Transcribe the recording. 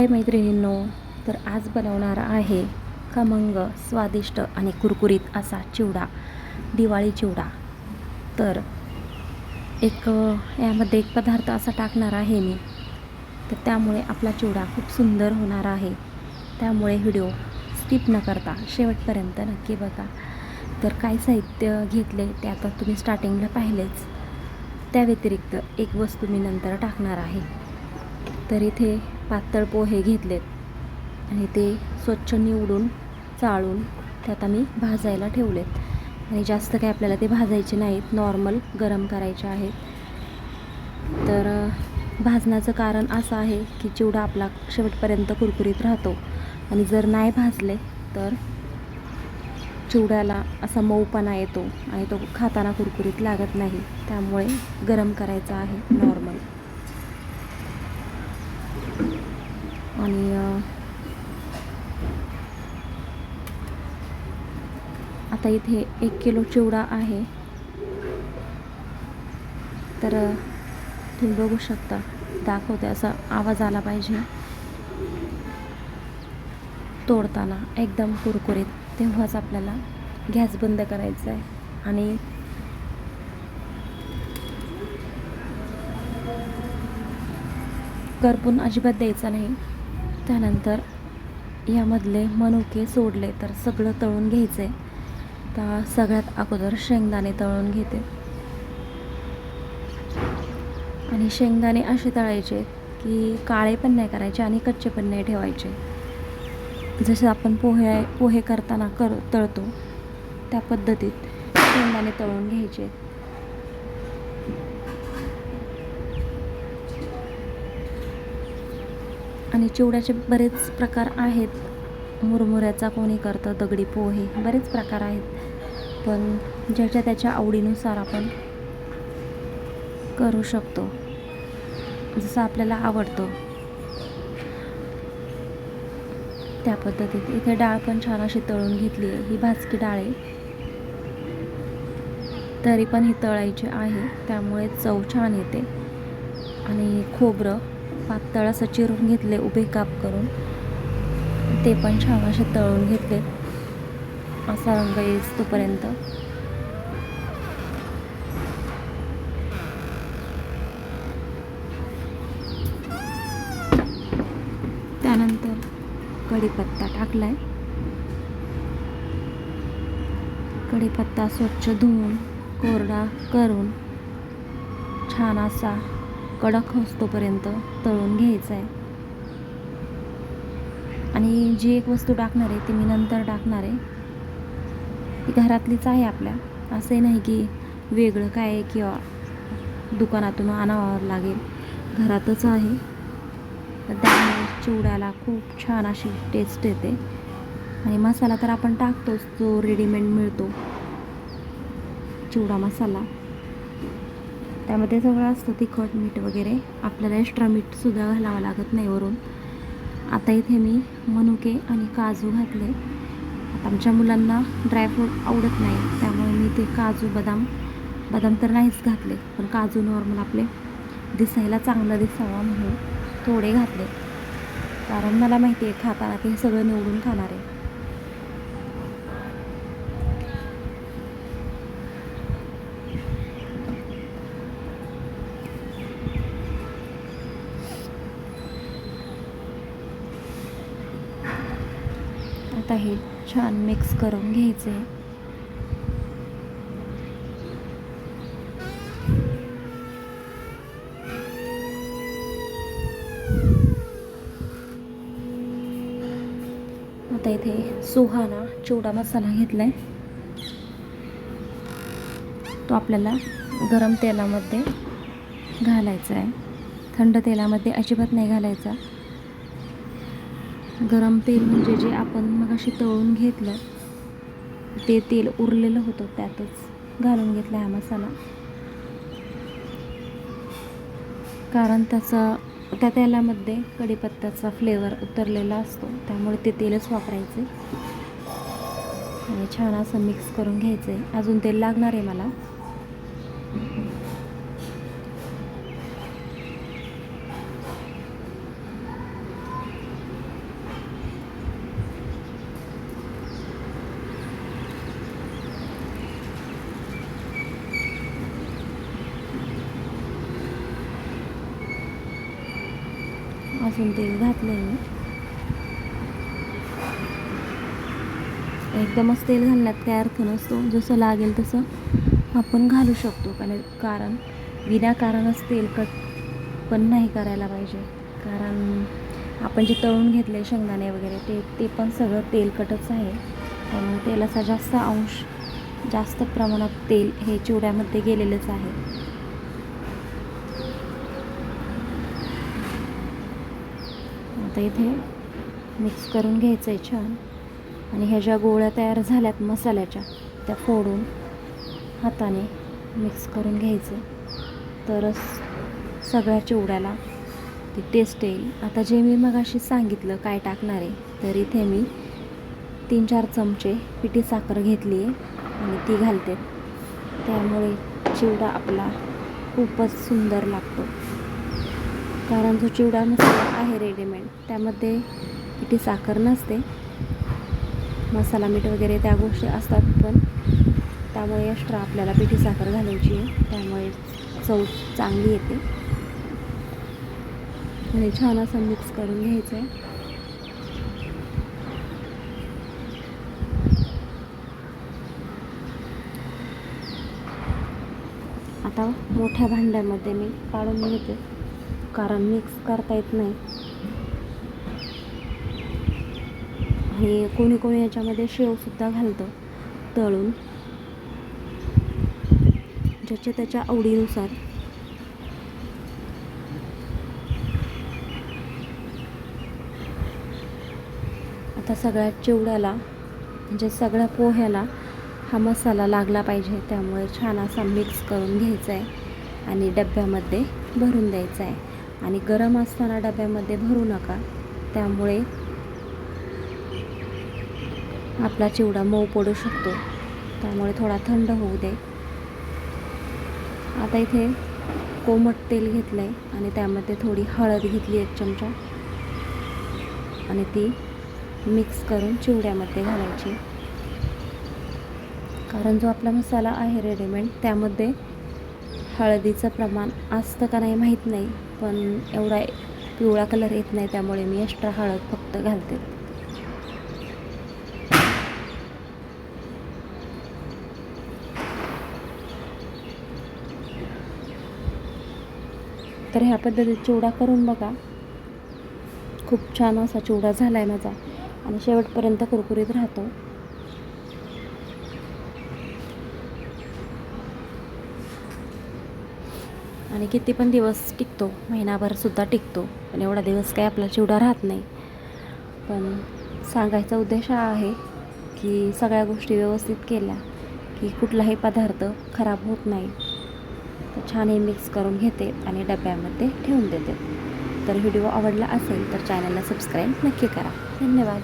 हाय मैत्रिणींनो तर आज बनवणार आहे खमंग स्वादिष्ट आणि कुरकुरीत असा चिवडा दिवाळी चिवडा. तर एक यामध्ये एक पदार्थ असा टाकणार आहे मी. तर त्यामुळे आपला चिवडा खूप सुंदर होणार आहे. त्यामुळे व्हिडिओ स्किप न करता शेवटपर्यंत नक्की बघा. तर काय साहित्य घेतले ते आता तुम्ही स्टार्टिंगला पाहिलेच. त्या व्यतिरिक्त एक वस्तू मी नंतर टाकणार आहे. तर इथे पातळ पोहे घेतलेत. आणि ते स्वच्छ निवडून चाळून त्यात आम्ही भाजायला ठेवलेत. आणि जास्त काही आपल्याला ते भाजायचे नाहीत. नॉर्मल गरम करायचे आहेत. तर भाजण्याचं कारण असं आहे की चिवडा आपला शेवटपर्यंत कुरकुरीत राहतो. आणि जर नाही भाजले तर चिवड्याला असा मऊपणा येतो आणि तो खाताना कुरकुरीत लागत नाही. त्यामुळे गरम करायचा आहे नॉर्मल. आणि आता इथे एक किलो चिवडा आहे. तर तुम्ही बघू शकता. दाखवते असा आवाज आला पाहिजे. तोडताना एकदम कुरकुरीत. तेव्हाच आपल्याला गॅस बंद करायचा आहे आणि करपून अजिबात द्यायचा नाही. त्यानंतर यामधले मनुके सोडले तर सगळं तळून घ्यायचं. आहे तर सगळ्यात अगोदर शेंगदाणे तळून घेते. आणि शेंगदाणे असे तळायचे की काळे पण नाही करायचे आणि कच्चे पण नाही ठेवायचे. जसं आपण पोहे पोहे करताना कर तळतो त्या पद्धतीत शेंगदाणे तळून घ्यायचे. आणि चिवड्याचे बरेच प्रकार आहेत. मुरमुऱ्याचा कोणी करतं दगडी पोहे बरेच प्रकार आहेत. पण ज्याच्या त्याच्या आवडीनुसार आपण करू शकतो जसं आपल्याला आवडतं. त्या पद्धतीत इथे डाळ पण छान अशी तळून घेतली आहे. ही भाजकी डाळ आहे. तरी पण ही तळायची आहे त्यामुळे चव छान येते. आणि खोबरं पातळ असं चिरून घेतले उभे काप करून ते पण छान असे तळून घेतले. असा रंग येईल तोपर्यंत. त्यानंतर कढीपत्ता टाकलाय. कढीपत्ता स्वच्छ धुवून कोरडा करून छान असा कडक होतोपर्यंत तळून घ्यायचं आहे. आणि जी एक वस्तू टाकणार आहे ती मी नंतर टाकणार आहे. ती घरातलीच आहे आपल्या. असंही नाही की वेगळं काय आहे किंवा दुकानातून आणावं लागेल. घरातच आहे. तर त्यामुळे चिवड्याला खूप छान अशी टेस्ट येते. आणि मसाला तर आपण टाकतोच जो रेडीमेड मिळतो. चिवडा मसाला. त्यामध्ये सगळं असतं तिखट मीठ वगैरे. आपल्याला एक्स्ट्रा मीठसुद्धा घालावं लागत नाही वरून. आता इथे मी मनुके आणि काजू घातले. आता आमच्या मुलांना ड्रायफ्रूट आवडत नाही त्यामुळे मी ते काजू बदाम बदाम तर नाहीच घातले पण काजू नॉर्मल आपले दिसायला चांगलं दिसावा म्हणून थोडे घातले. कारण मला माहिती आहे खाताना ते सगळं निवडून खाणार. आहे आता छान मिक्स करून घ्यायचे आता इथे सुहाना चिवडा मसाला घेतला आहे तो आपल्याला गरम तेलामध्ये घालायचा आहे थंड तेलामध्ये अजिबात नाही घालायचा. गरम तेल म्हणजे जे आपण मगाशी तळून घेतलं ते तेल उरलेलं होतं त्यातच घालून घेतला हा मसाला कारण त्याचा त्या तेलामध्ये कढीपत्त्याचा फ्लेवर उतरलेला असतो त्यामुळे ते तेलच वापरायचे. आणि छान असं मिक्स करून घ्यायचं आहे अजून तेल लागणार आहे मला. लसूण तेल घातलं आहे एकदमच तेल घालण्यात काय अर्थ नसतो. जसं लागेल तसं आपण घालू शकतो. कारण कारण विनाकारणच तेलकट पण नाही करायला पाहिजे. कारण आपण जे तळून घेतले शेंगदाणे वगैरे ते ते पण सगळं तेलकटच आहे. त्यामुळे तेलाचा जास्त अंश जास्त प्रमाणात तेल हे चिवड्यामध्ये गेलेलंच आहे. आता इथे मिक्स करून घ्यायचं आहे छान. आणि ह्या ज्या गोळ्या तयार झाल्यात मसाल्याच्या त्या फोडून हाताने मिक्स करून घ्यायचं. तरच सगळ्या चिवड्याला ती टेस्ट येईल. आता जे मी मगाशी सांगितलं काय टाकणार आहे तर इथे मी तीन चार चमचे पिठी साखर घेतली आहे आणि ती घालते. त्यामुळे चिवडा आपला खूपच सुंदर लागतो. कारण जो चिवडा मसाला आहे रेडीमेड त्यामध्ये पिठी साखर नसते. मसाला मीठ वगैरे त्या गोष्टी असतात पण त्यामुळे एक्स्ट्रा आपल्याला पिठी साखर घालायची आहे. त्यामुळे चव चांगली येते. आणि छान असं मिक्स करून घ्यायचं आहे आता मोठ्या भांड्यामध्ये मी काढून घेते. कारण मिक्स करता येत नाही. आणि कोणी कोणी याच्यामध्ये शेवसुद्धा घालतं तळून. ज्याच्या त्याच्या आवडीनुसार. आता सगळ्या चिवड्याला म्हणजे सगळ्या पोह्याला हा मसाला लागला पाहिजे. त्यामुळे छान असा मिक्स करून घ्यायचा आहे आणि डब्यामध्ये भरून द्यायचा आहे आणि गरम असताना डब्यामध्ये भरू नका. त्यामुळे आपला चिवडा मऊ पडू शकतो. त्यामुळे थोडा थंड होऊ दे. आता इथे कोमट तेल घेतलं आहे आणि त्यामध्ये थोडी हळद घेतली एक चमचा. आणि ती मिक्स करून चिवड्यामध्ये घालायची. कारण जो आपला मसाला आहे रेडीमेड त्यामध्ये हळदीचं प्रमाण असतं का नाही माहीत नाही पण एवढा पिवळा कलर येत नाही त्यामुळे मी एक्स्ट्रा हळद फक्त घालते. तर ह्या पद्धतीत चिवडा करून बघा. खूप छान असा चिवडा झाला आहे माझा. आणि शेवटपर्यंत कुरकुरीत राहतो. आणि किती पण दिवस टिकतो महिनाभरसुद्धा टिकतो पण एवढा दिवस काही आपला चिवडा राहत नाही. पण सांगायचा उद्देश हा आहे की सगळ्या गोष्टी व्यवस्थित केल्या की कुठलाही पदार्थ खराब होत नाही. तर छान हे मिक्स करून घेते आणि डब्यामध्ये ठेवून देते. तर व्हिडिओ आवडला असेल तर चॅनलला सबस्क्राईब नक्की करा. धन्यवाद.